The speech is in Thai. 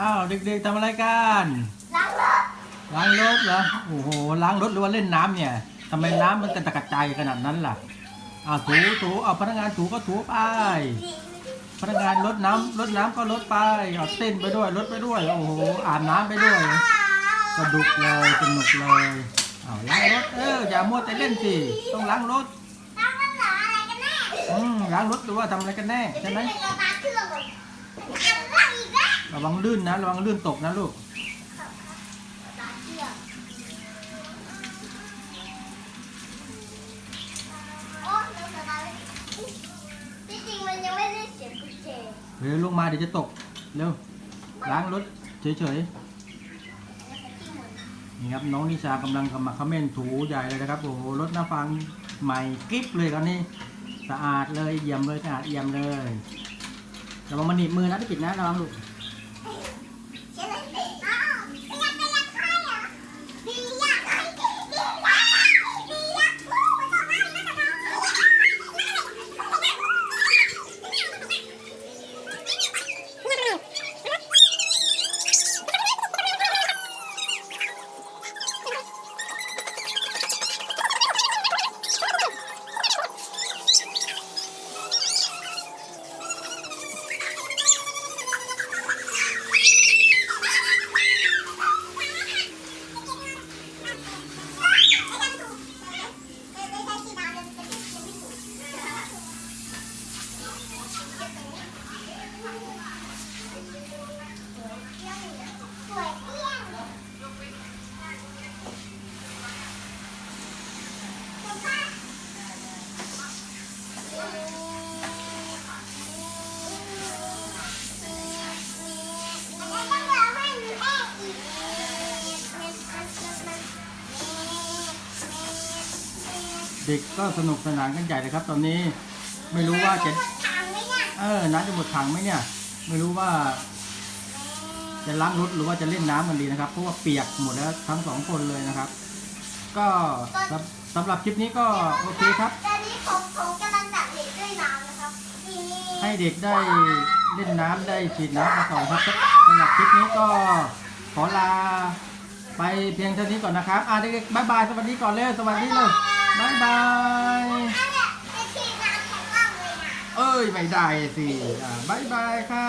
อ้าวเด็กๆทำอะไรกันล้างรถล้างรถเหรอโอ้โหล้างรถหรือว่าเล่นน้ำเนี่ยทำไมน้ำมันกระจายขนาดนั้นล่ะอ้าวถูถูเอาพนักงานถูก็ถูไปพนักงานรดน้ำรดน้ำก็รดไปเอาเต้นไปด้วยรดไปด้วยโอ้โหอาบน้ำไปด้วยสนุกเลยสนุกเลยเอาล้างรถเอออย่ามัวแต่เล่นสิต้องล้างรถล้างรถเหรออะไรกันแน่อืมล้างรถหรือว่าทำอะไรกันแน่เดี๋ยวใช่ไหมไปเล่นรถตาเครื่องก่อนอะไรอีกแล้ว ระวังลื่นนะระวังลื่นตกนะลูกเครื่องโอ้เดี๋ยวจะตายเลยที่จริงมันยังไม่ได้เสียงกุญแจเร็วลงมาเดี๋ยวจะตก เร็ว ล้างรถเฉยๆ นี่ครับน้องนิชากำลังกำมาคอมเมนต์ถูใหญ่เลยนะครับ โอ้โหรถหน้าฟังใหม่กิ๊บเลยครับนี่สะอาดเลยเยี่ยมเลยสะอาดเยี่ยมเลยระวังมันหนีบมือนะพี่กิตนะระวังลูก เด็กก็สนุกสนานกันใหญ่เลยครับ ตอนนี้ไม่รู้ว่าจะเออน้ำจะหมดถังไหมเนี่ย ไม่รู้ว่า จะล้างรถหรือว่าจะเล่นน้ำกันดีนะครับเพราะว่าเปียกหมดแล้วทั้งสองคนเลยนะครับ ก็สำสำหรับคลิปนี้ก็โอเคครับตอนนี้ผมผมกำลังดักเด็กด้วยน้ำนะครับนี่ให้เด็กได้เล่นน้ำได้ฉีดน้ำกันต่อครับสำหรับคลิปนี้ก็ขอลาไปเพียงเท่านี้ก่อนนะครับ อะเด็กๆบายบาย สวัสดีก่อนเลย สวัสดีเลย บายบายอันเนี้ยไอ้ที่น้ำแข็งมากเลยนะเอ้ย ไม่ได้สิอ่าบายบายค่ะ